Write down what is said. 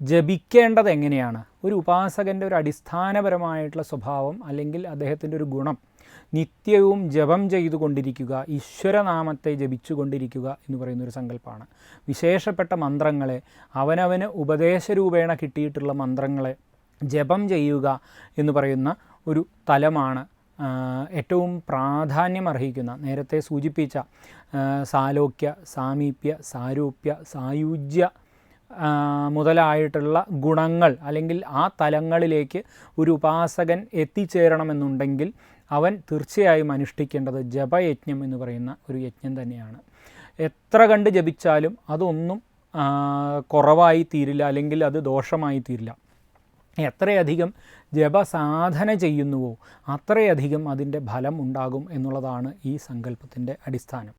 ജപിക്കേണ്ടത് എങ്ങനെയാണ്? ഒരു ഉപാസകന്റെ ഒരു അടിസ്ഥാനപരമായിട്ടുള്ള സ്വഭാവം അല്ലെങ്കിൽ അദ്ദേഹത്തിന്റെ ഒരു ഗുണം നിത്യവും ജപം ചെയ്തുകൊണ്ടിരിക്കുക ഈശ്വരനാമത്തെ ജപിച്ചുകൊണ്ടിരിക്കുക എന്ന് പറയുന്ന ഒരു സങ്കല്പമാണ് വിശേഷപ്പെട്ട മന്ത്രങ്ങളെ അവനവന് ഉപദേശരൂപേണ കിട്ടിയിട്ടുള്ള മന്ത്രങ്ങളെ ജപം ചെയ്യുക എന്ന് പറയുന്ന ഒരു തലമാണ് ഏറ്റവും പ്രാധാന്യം അർഹിക്കുന്ന നേരത്തെ സൂചിപ്പിച്ച സാലോക്യ സാമീപ്യ സാരൂപ്യ സായുജ്യ മുതലായിട്ടുള്ള ഗുണങ്ങൾ അല്ലെങ്കിൽ ആ തലങ്ങളിലേക്ക് ഒരു ഉപാസകൻ എത്തിച്ചേരണമെന്നുണ്ടെങ്കിൽ അവൻ തീർച്ചയായും അനുഷ്ഠിക്കേണ്ടത് ജപയജ്ഞം എന്ന് പറയുന്ന ഒരു യജ്ഞം തന്നെയാണ്. എത്ര കണ്ട് ജപിച്ചാലും അതൊന്നും കുറവായി തീരില്ല അല്ലെങ്കിൽ അത് ദോഷമായി തീരില്ല. എത്രയധികം ജപസാധന ചെയ്യുന്നുവോ അത്രയധികം അതിന്റെ ഫലം ഉണ്ടാകും എന്നുള്ളതാണ് ഈ സങ്കല്പത്തിന്റെ അടിസ്ഥാനം.